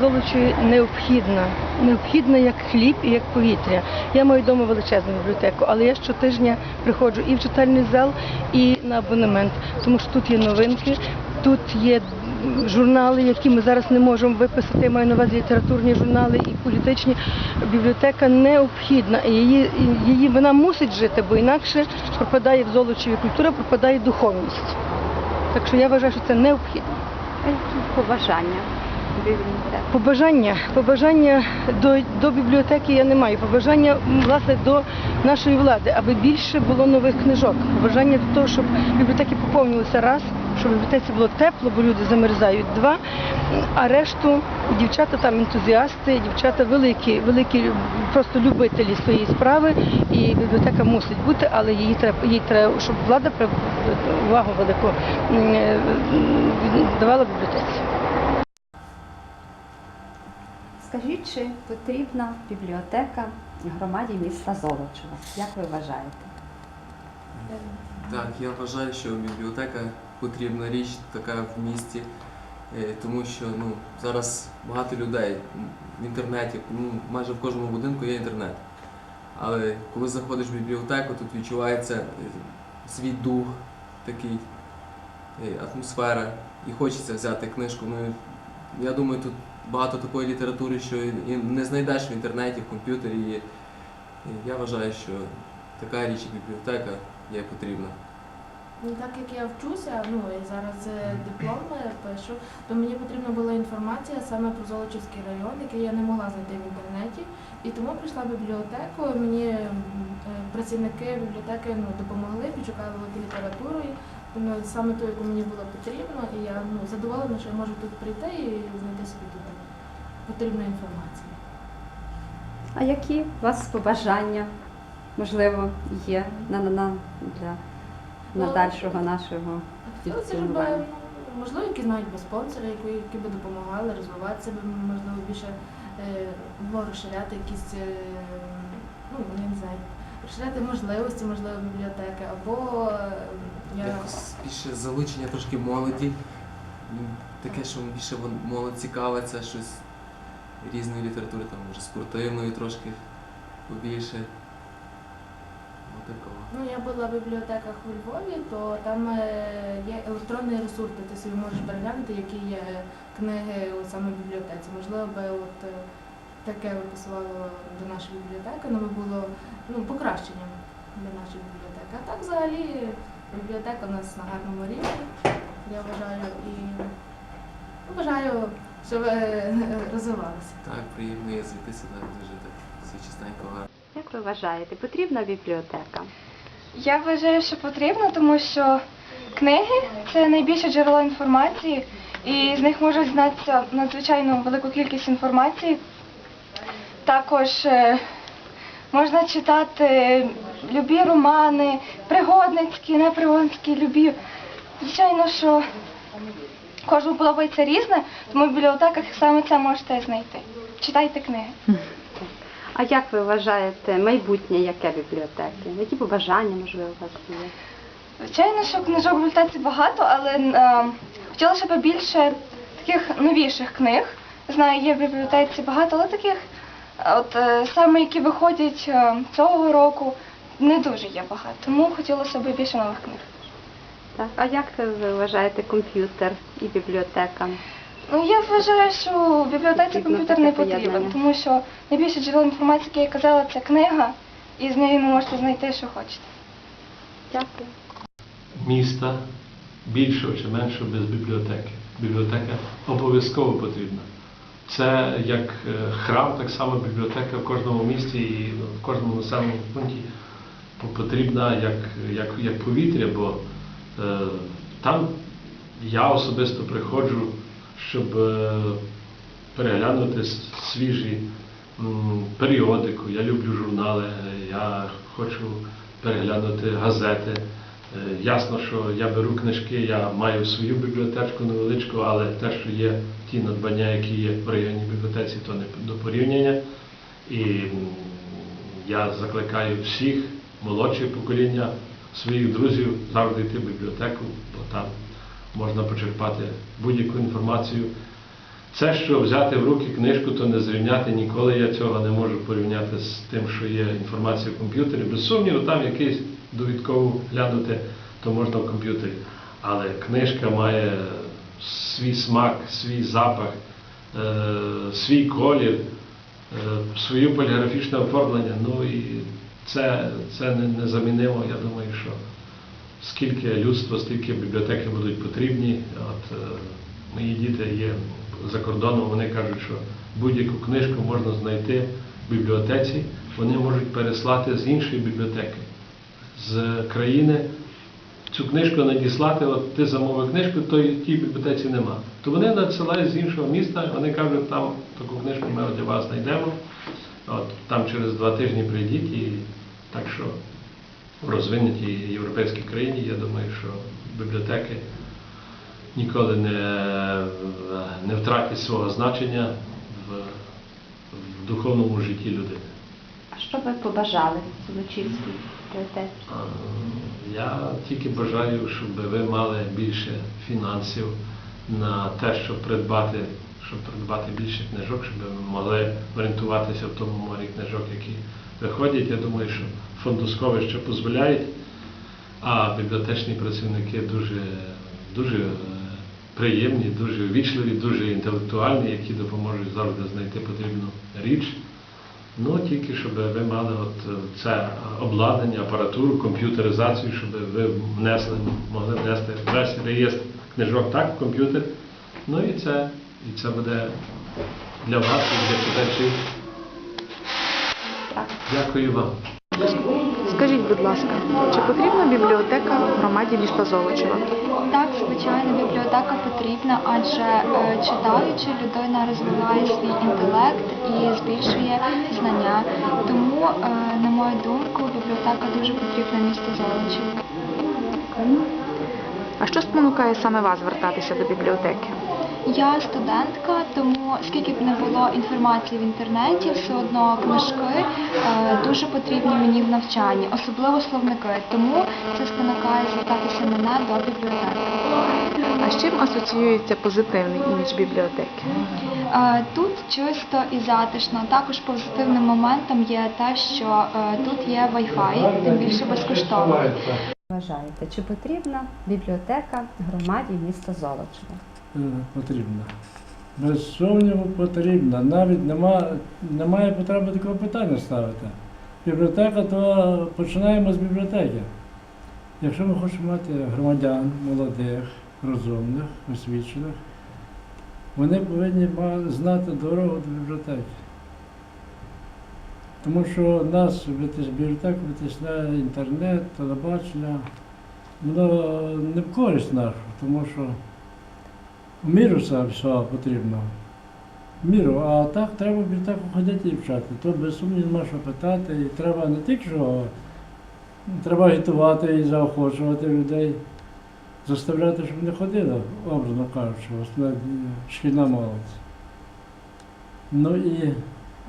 Золочеві необхідна. Необхідна як хліб і як повітря. Я маю вдома величезну бібліотеку, але я щотижня приходжу і в читальний зал, і на абонемент, тому що тут є новинки, тут є журнали, які ми зараз не можемо виписати. Я маю на увазі літературні журнали і політичні. Бібліотека необхідна. І її, її вона мусить жити, бо інакше пропадає в Золочеві культура, пропадає духовність. Так що я вважаю, що це необхідно. Побажання? Побажання, побажання до, до бібліотеки я не маю. Побажання власне до нашої влади, аби більше було нових книжок. Побажання до того, щоб бібліотеки поповнилися раз, щоб в бібліотеці було тепло, бо люди замерзають два. А решту дівчата там ентузіасти, дівчата великі, великі просто любителі своєї справи. І бібліотека мусить бути, але її треба, їй треба, щоб влада увагу велику е, давала бібліотеці. Скажіть, чи потрібна бібліотека громаді міста Золочева? Як ви вважаєте? Так, я вважаю, що бібліотека потрібна річ така в місті, е, тому що ну, зараз багато людей в інтернеті, ну, майже в кожному будинку є інтернет. Але коли заходиш в бібліотеку, тут відчувається е, свій дух, такий, е, атмосфера, і хочеться взяти книжку. Ну, я думаю, тут багато такої літератури, що і не знайдеш в інтернеті, в комп'ютері. І, я вважаю, що така річ, як бібліотека, є потрібна. Ну, так як я вчуся, ну і зараз е, диплом е, пишу, то мені потрібна була інформація саме про Золочівський район, який я не могла знайти в інтернеті. І тому прийшла в бібліотеку. Мені е, працівники бібліотеки ну, допомогли, підшукали літературу, ну, саме ту, яку мені було потрібно, і я ну, задоволена, що я можу тут прийти і знайти собі тут потрібну інформацію. А які у вас побажання, можливо, є на, на, на, для Ну, надальшого нашого Хотілося, функціонування? ну, можливо, якісь навіть би спонсори, які, які би допомагали розвивати себе, можливо, більше е, ну, розширяти якісь, е, ну я не знаю, розширяти можливості, можливо, бібліотеки, або е, я Якось більше залучення трошки молоді. Таке, що більше молодь цікавиться, щось різної літератури, там, може, спортивної трошки побільше. Отакого. ну я була в бібліотеках у Львові, то там е, є електронний ресурс, де ти собі можеш переглянути, які є книги от саме бібліотеці. Можливо, би от е, таке виписувало до нашої бібліотеки, але було ну, покращенням для нашої бібліотеки. А так взагалі бібліотека у нас на гарному рівні, я вважаю, і ну, бажаю, щоб е, розвивалося. Так, приємно є звідти сюди дуже так все чистенько гарно. Як ви вважаєте, потрібна бібліотека? Я вважаю, що потрібно, тому що книги це найбільше джерело інформації, і з них може знатися надзвичайно велику кількість інформації. Також е, можна читати любі романи, пригодницькі, непригодницькі, любі. Звичайно, що кожному подобається різне, тому в бібліотеках саме це можете знайти. Читайте книги. А як ви вважаєте майбутнє яке бібліотеки? Які побажання, можливо, у вас є? Звичайно, що книжок в бібліотеці багато, але е, хотілося б більше таких новіших книг. Знаю, є в бібліотеці багато, але таких, е, от е, саме які виходять е, цього року, не дуже є багато. Тому хотілося б більше нових книг. Так? А як ви вважаєте комп'ютер і бібліотека? Ну я вважаю, що в бібліотеці комп'ютер не потрібен, поєднання. тому що найбільше джерело інформації, яке я казала, це книга, і з нею ви можете знайти, що хочете. Дякую. міста більшого чи меншого без бібліотеки. Бібліотека обов'язково потрібна. Це як е, храм, так само бібліотека в кожному місті і в кожному населеному пункті потрібна як, як, як повітря, бо е, там я особисто приходжу, щоб е, переглянути свіжі періодику. Я люблю журнали, я хочу переглянути газети. Е, Ясно, що я беру книжки, я маю свою бібліотечку невеличку, але те, що є ті надбання, які є в районній бібліотеці, то не до порівняння. І я закликаю всіх молодших покоління своїх друзів завжди йти в бібліотеку, бо там можна почерпати будь-яку інформацію Це, що взяти в руки книжку, то не зрівняти ніколи. Я цього не можу порівняти з тим, що є інформація в комп'ютері. Без сумніву, там якийсь довідкову глянути, то можна в комп'ютері. Але книжка має свій смак, свій запах, е, свій колір, е, своє поліграфічне оформлення. Ну і це, це не- незамінимо. Я думаю, що скільки людства, стільки бібліотеки будуть потрібні. От, е, мої діти є за кордоном, вони кажуть, що будь-яку книжку можна знайти в бібліотеці, вони можуть переслати з іншої бібліотеки, з країни. Цю книжку надіслати, от ти замовив книжку, то тій бібліотеці нема. То вони надсилають з іншого міста, вони кажуть, там таку книжку ми для вас знайдемо. От, там через два тижні прийдіть і так що в розвинутій європейській країні, я думаю, що бібліотеки ніколи не, не втратять свого значення в, в духовному житті людини. А що ви побажали Золочівській бібліотеці? Я тільки бажаю, щоб ви мали більше фінансів на те, щоб придбати, щоб придбати більше книжок, щоб ви могли орієнтуватися в тому морі книжок, які виходять. Я думаю, що фондосховища дозволяють, а бібліотечні працівники дуже, дуже е, приємні, дуже ввічливі, дуже інтелектуальні, які допоможуть завжди знайти потрібну річ. Ну, тільки щоб ви мали от е, це обладнання, апаратуру, комп'ютеризацію, щоб ви внесли, могли внести весь реєстр книжок так в комп'ютер. Ну і це, і це буде для вас для читачів. Дякую вам. Скажіть, будь ласка, чи потрібна бібліотека в громаді міста Золочева? Так, звичайно, бібліотека потрібна, адже е, читаючи, людина розвиває свій інтелект і збільшує знання. Тому, е, на мою думку, бібліотека дуже потрібна місту Золочів. А що спонукає саме вас звертатися до бібліотеки? Я студентка, тому скільки б не було інформації в інтернеті, все одно книжки е, дуже потрібні мені в навчанні, особливо словники. Тому це спонукає звертатися мене до бібліотеки. А з чим асоціюється позитивний імідж бібліотеки? Е, Тут чисто і затишно. Також позитивним моментом є те, що е, тут є Wi-Fi, тим більше безкоштовно. Вважаєте, чи потрібна бібліотека громаді міста Золочева? Е, Потрібно. Без сумніву потрібно. Навіть нема, немає потреби такого питання ставити. Бібліотека, то починаємо з бібліотеки. Якщо ми хочемо мати громадян, молодих, розумних, освічених, вони повинні знати дорогу до бібліотеки. Тому що нас витис- бібліотеку витисняє інтернет, телебачення. Воно не в користь нашу, тому що міру все потрібно. Міру, а так треба бібліотеку ходити і вчати. То без сумніву що питати. І треба не тільки що, треба агітувати і заохочувати людей, заставляти, щоб не ходили, образно кажучи, шкільна молодь. Ну і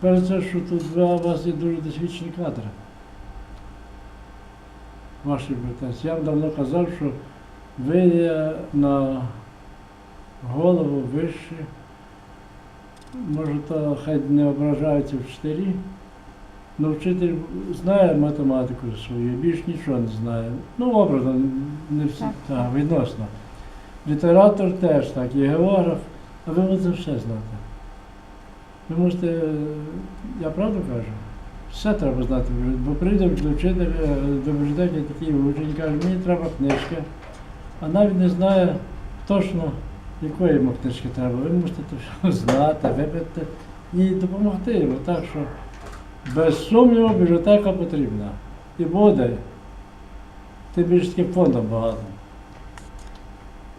за все, що тут у вас є дуже досвідчені кадри. Ваші бібліотеці. Я вам давно казав, що ви на голову вище. Може, то хай не ображаються вчителі. Ну, вчитель знає математику свою, більш нічого не знає. Ну, образно, не всі, Так. так, відносно. Літератор теж так, і географ, а ви можете все знати. Ви можете, я правду кажу, все треба знати, бо прийде до вчителя, до бібліотеки такий учень, каже, мені треба книжки, а навіть не знає точно, якої йому книжки треба. Ви можете знати, вибити і допомогти йому. Так що без сумніву бібліотека потрібна. І буде. Тим більше таким фондом багато.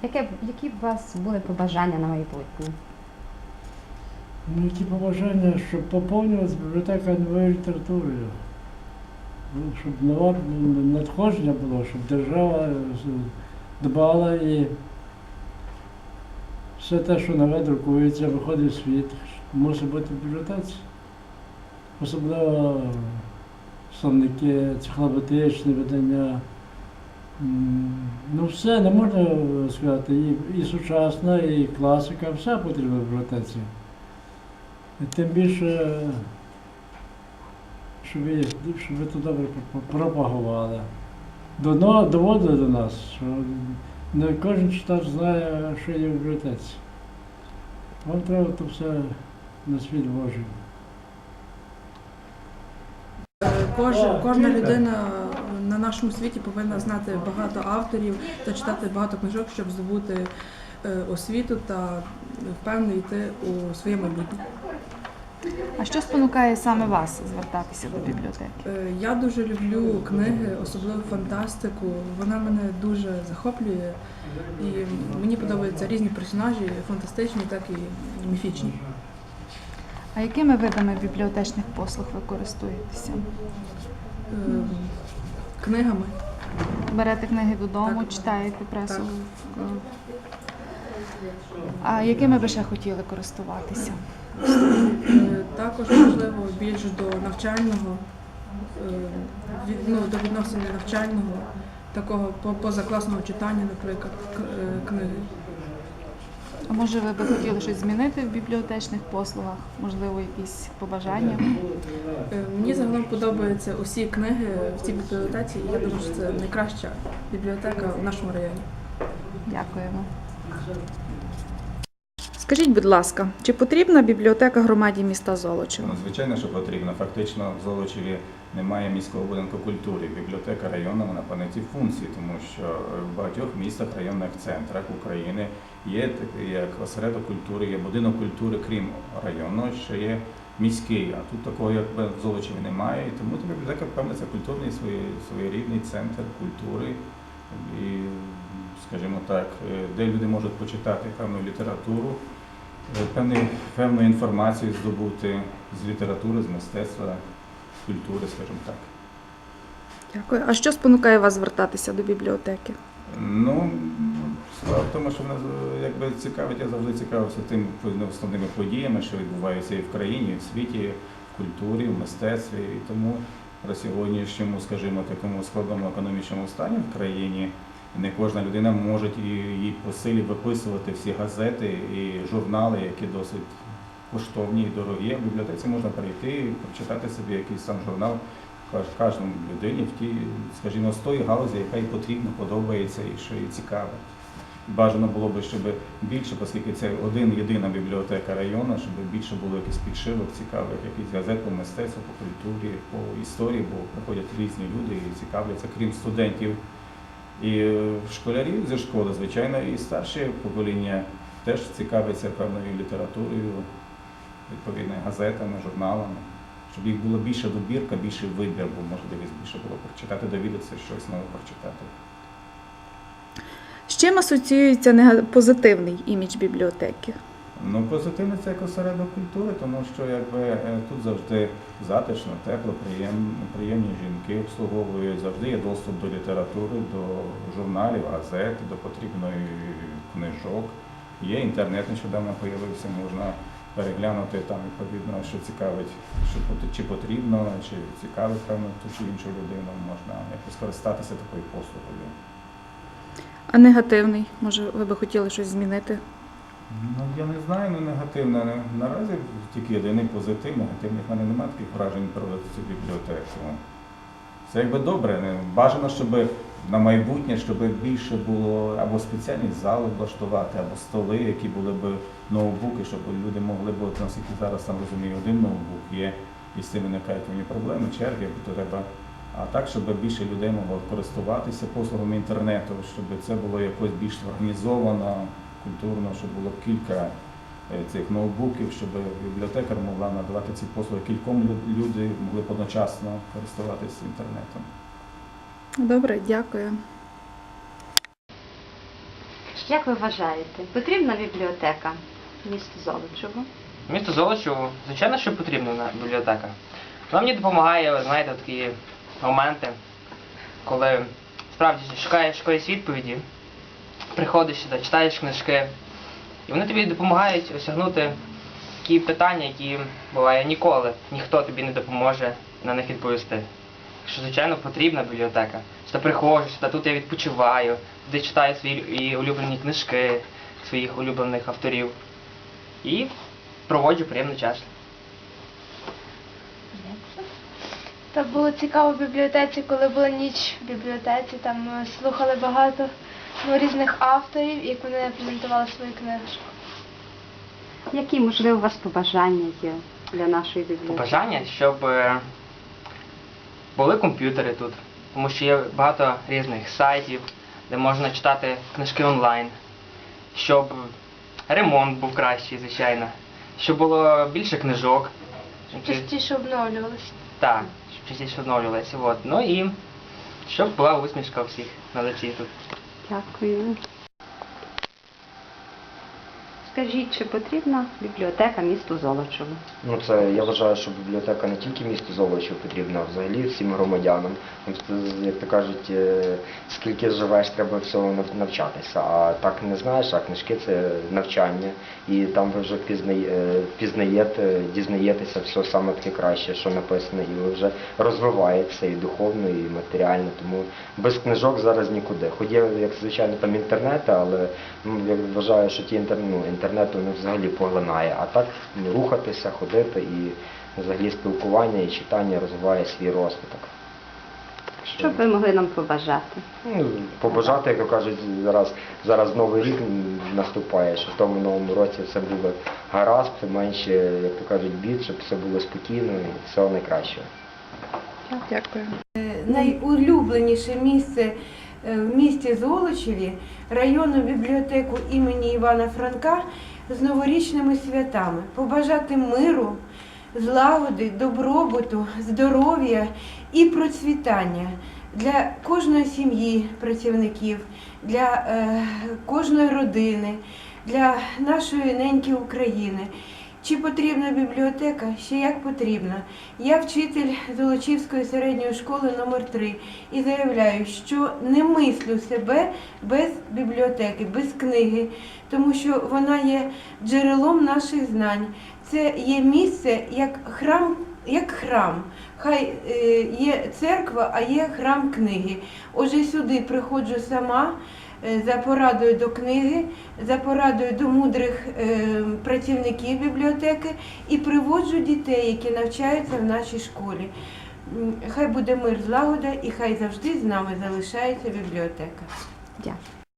Яке, які б у вас були побажання на майбутнє? Ну, які побажання, щоб поповнювалася бібліотека новою літературою. Ну, Щоб нова надходження було, щоб держава дбала і все те, що нове друкується, виходить в світ, мусить бути в бібліотеці. Особливо словники, психологічні видання, Ну, все, не можна сказати. І, і сучасна, і класика, все потрібно в бібліотеці. І тим більше, щоб ви, щоб ви тут добре пропа- пропагували. Доводили до нас, що не кожен читач знає, що є в бібліотеці. Вам треба то все на світ Божий. Кожна, кожна людина на нашому світі повинна знати багато авторів та читати багато книжок, щоб здобути е, освіту та впевнено йти у своє майбутнє. А що спонукає саме вас звертатися до бібліотеки? Е, Я дуже люблю книги, особливо фантастику. Вона мене дуже захоплює, і мені подобаються різні персонажі, фантастичні, так і міфічні. А якими видами бібліотечних послуг ви користуєтеся? Е, Книгами. Берете книги додому, Так. читаєте пресу? Так. А якими ви ще хотіли користуватися? Е, Також можливо більш до навчального, е, ну, до відносини навчального, такого позакласного читання, наприклад, е, книги. А може ви би хотіли щось змінити в бібліотечних послугах? Можливо, якісь побажання? Мені загалом подобаються усі книги в цій бібліотеці, і я думаю, що це найкраща бібліотека в нашому районі. Дякуємо. Скажіть, будь ласка, чи потрібна бібліотека громаді міста Золочева? Ну, звичайно, що потрібно. Фактично в Золочеві немає міського будинку культури. Бібліотека району вона виконує ці функції, тому що в багатьох містах, районних центрах України є як осередок культури, є будинок культури, крім районного, що є міський. А тут такого якби в Золочеві немає. І тому бібліотека, певно, це культурний своє- своєрідний центр культури. І, скажімо так, е, де люди можуть почитати певну літературу, певну інформацію здобути з літератури, з мистецтва, з культури, скажімо так. Дякую. А що спонукає вас звертатися до бібліотеки? Ну, справа в тому, що мене е, якби цікавить, я завжди цікавився тим ну, основними подіями, що відбуваються і в країні, і в світі, в культурі, в мистецтві. І тому при сьогоднішньому, скажімо, такому складному економічному стані в країні не кожна людина може і по силі виписувати всі газети і журнали, які досить коштовні і дорогі. В бібліотеці можна прийти і прочитати собі якийсь сам журнал кож- кожному людині в тій, скажімо, з тої галузі, яка їй потрібно, подобається і що їй цікаво. Бажано було би, щоб більше, оскільки це один єдина бібліотека району, щоб більше було якийсь підшивок цікавих, якісь газет по мистецтву, по культурі, по історії, бо приходять різні люди і цікавляться, крім студентів і школярі зі школи, звичайно, і старше покоління теж цікавиться певною літературою, відповідно, газетами, журналами, щоб їх було більше добірка, більше вибір, бо можливість більше було прочитати, довідатися щось нове прочитати. З чим асоціюється позитивний імідж бібліотеки? Ну, позитивно це як осередок культури, тому що якби е, тут завжди затишно, тепло, приєм, приємні жінки обслуговують, завжди є доступ до літератури, до журналів, газет, до потрібної книжок. Є інтернет, нещодавно з'явився, можна переглянути там відповідно, що цікавить, що чи потрібно, чи цікавить певно ту чи іншу людину, можна якось скористатися такою послугою. А негативний? Може, ви би хотіли щось змінити? Ну, я не знаю, ну негативно. Не- Наразі тільки єдиний позитив, негативних в мене немає таких вражень про цю бібліотеку. Це якби добре. Бажано, щоб на майбутнє, щоб більше було або спеціальні зали влаштувати, або столи, які були б ноутбуки, щоб люди могли б, наскільки зараз там розумію, один ноутбук є, і з цим виникають певні проблеми, черги, то треба. А так, щоб більше людей могло користуватися послугами інтернету, щоб це було якось більш організовано, культурно, щоб було кілька е, цих ноутбуків, щоб бібліотекар могла надавати ці послуги кільком люди могли б одночасно користуватися інтернетом. Добре, дякую. Як ви вважаєте, потрібна бібліотека місту Золочево? Місто Золочево, звичайно, що потрібна бібліотека. Вона мені допомагає, ви знаєте, такі моменти, коли справді шукаєш якоїсь відповіді, приходиш сюди, читаєш книжки, і вони тобі допомагають осягнути такі питання, які буває ніколи ніхто тобі не допоможе на них відповісти. Що, звичайно, потрібна бібліотека. Сюди приходжу, сюди тут я відпочиваю, де читаю свої улюблені книжки своїх улюблених авторів. І проводжу приємний час. Та було цікаво в бібліотеці, коли була ніч в бібліотеці, там слухали багато ну, різних авторів, як вони презентували свої книжки. Які, можливо, у вас побажання є для нашої бібліотеки? Побажання, щоб е, були комп'ютери тут, тому що є багато різних сайтів, де можна читати книжки онлайн, щоб ремонт був кращий, звичайно, щоб було більше книжок. Щоб частіше обновлювалися. Так, щоб частіше оновлювалися. От. Ну і щоб була усмішка у всіх на лиці тут. Дякую. Скажіть, чи потрібна бібліотека місту Золочеву? Ну, це я вважаю, що бібліотека не тільки місту Золочів потрібна, а взагалі всім громадянам. Ну, Як то кажуть, е, скільки живеш, треба всього навчатися. А так не знаєш, а книжки це навчання. І там ви вже е, пізнаєте, дізнаєтеся все саме таке краще, що написано, і ви вже розвиваєтеся і духовно, і матеріально. Тому без книжок зараз нікуди. Хоч є, як звичайно, там інтернети, але ну, я вважаю, що ті інтер... ну, інтернет він взагалі поглинає. А так ну, рухатися, ходити і взагалі спілкування і читання розвиває свій розвиток. Що б ви могли нам побажати? Ну, побажати, як то кажуть, зараз, зараз новий рік наступає, що в тому новому році все було гаразд, менше, як то кажуть, бід, щоб все було спокійно і всього найкращого. Дякую. найулюбленіше місце е, в місті Золочеві, районну бібліотеку імені Івана Франка з новорічними святами. Побажати миру, злагоди, добробуту, здоров'я і процвітання для кожної сім'ї працівників, для е, кожної родини, для нашої неньки України. Чи потрібна бібліотека? Ще як потрібна. Я вчитель Золочівської середньої школи номер 3 і заявляю, що не мислю себе без бібліотеки, без книги, тому що вона є джерелом наших знань. Це є місце як храм, як храм. Хай е, є церква, а є храм книги. Отже, сюди приходжу сама за порадою до книги, за порадою до мудрих е, працівників бібліотеки і приводжу дітей, які навчаються в нашій школі. Хай буде мир, злагода і хай завжди з нами залишається бібліотека. Дякую.